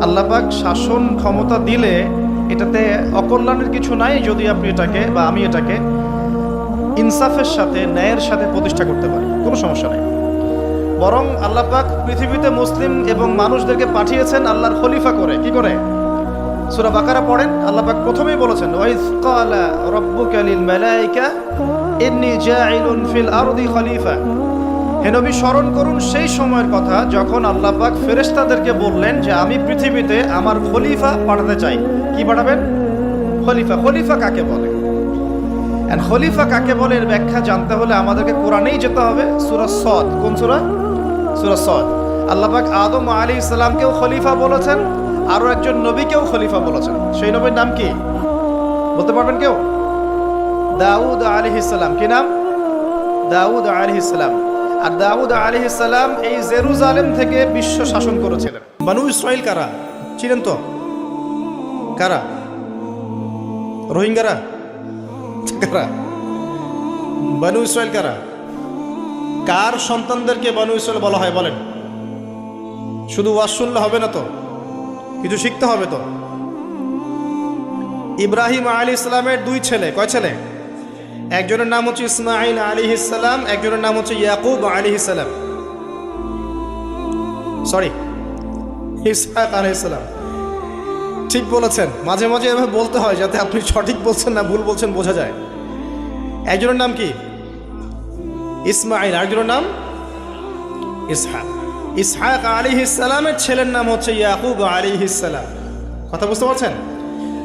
আল্লাপাক শাসন ক্ষমতা দিলে এটাতে অকল্যাণের কিছু নাই যদি আপনি এটাকে বা আমি এটাকে ইনসাফের সাথে, ন্যায়ের সাথে প্রতিষ্ঠা করতে পারি। কোনো সমস্যা নেই। বরং আল্লাপাক পৃথিবীতে মুসলিম এবং মানুষদেরকে পাঠিয়েছেন আল্লাহর খলিফা করে। কি করে? সূরা বাকারা পড়েন। আল্লাপাক প্রথমেই বলেছেন, ওয়াইজ ক্বালা রাব্বুকা লিল মালাইকা, ইন্নী জাইলুন ফিল আরদি খলিফা। নবী, স্মরণ করুন সেই সময়ের কথা যখন আল্লাহ পাক ফেরেশতাদেরকে বললেন যে, আমি পৃথিবীতে আমার খলিফা পাঠাতে চাই। কি পাঠাবেন? খলিফা। খলিফা কাকে বলে? খলিফা কাকে বলে এর ব্যাখ্যা জানতে হলে আমাদেরকে কোরআনেই যেতে হবে। সুরা সদ। কোন সূরা? সুরা সদ। আল্লাহ পাক আদম আলী ইসলামকেও খলিফা বলেছেন, আরও একজন নবীকেও খলিফা বলেছেন। সেই নবীর নাম কি? বলতে পারবেন কেউ? দাউদ আলী ইসলাম কি নাম? দাউদ আলী ইসলাম আর দাউদ আলী ইসলাম এই জেরুজালেম থেকে বিশ্ব শাসন করেছিলেন। বানু ইসরাইল কারা? ছিলেন তো। কারা? রোহিঙ্গারা? কারা? বানু ইসরাইল কারা? কার সন্তানদেরকে বানু ইসরাইল বলা হয় বলেন? শুধু ওয়াজ শুনলে হবে না তো? কিছু শিখতে হবে তো? ইব্রাহিম আলী ইসলামের দুই ছেলে, কয় ছেলে? একজনের নাম হচ্ছে ইসমাইল আলী ইসালাম একজনের নাম হচ্ছে ইয়াকুব আলী ইসালাম সরি ইসহাক আলী ইসলাম ঠিক বলেছেন, মাঝে মাঝে এভাবে বলতে হয় যাতে আপনি সঠিক বলছেন না ভুল বলছেন বোঝা যায়। একজনের নাম কি? ইসমাইল আরেকজনের নাম? ইসহাক। ইসহাক আলী ইসালামের ছেলের নাম হচ্ছে ইয়াকুব আলী ইসালাম কথা বুঝতে পারছেন?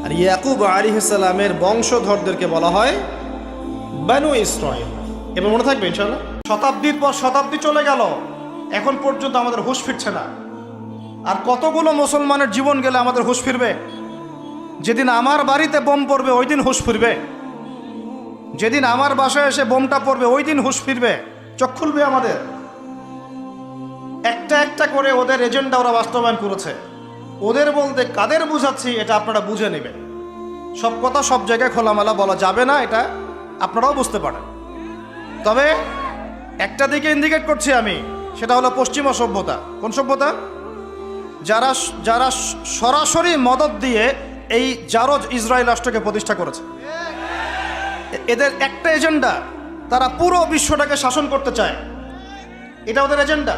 আর ইয়াকুব আলী ইসালামের বংশধরদেরকে বলা হয় বানু ইসরায়েল এবার মনে থাকবে ইনশাল্লাহ শতাব্দীর পর শতাব্দী চলে গেল। এখন পর্যন্ত আমাদের হুঁশ ফিরছে না। আর কতগুলো মুসলমানের জীবন গেলে আমাদের হুঁশ ফিরবে? যেদিন আমার বাড়িতে বোম পড়বে, ওই দিন হুঁশ ফিরবে। যেদিন আমার বাসায় এসে বোমটা পড়বে, ওই দিন হুঁশ ফিরবে। চোখ খুলবে আমাদের। একটা একটা করে ওদের এজেন্ডা ওরা বাস্তবায়ন করেছে। ওদের বলতে কাদের বুঝাচ্ছি, এটা আপনারা বুঝে নেবেন। সব কথা সব জায়গায় খোলামেলা বলা যাবে না, এটা আপনারাও বুঝতে পারেন। তবে একটা দিকে ইন্ডিকেট করছি আমি, সেটা হলো পশ্চিমা সভ্যতা কোন সভ্যতা? যারা যারা সরাসরি মদত দিয়ে এই জারজ ইসরায়েল রাষ্ট্রকে প্রতিষ্ঠা করেছে। এদের একটা এজেন্ডা, তারা পুরো বিশ্বটাকে শাসন করতে চায়। এটা ওদের এজেন্ডা।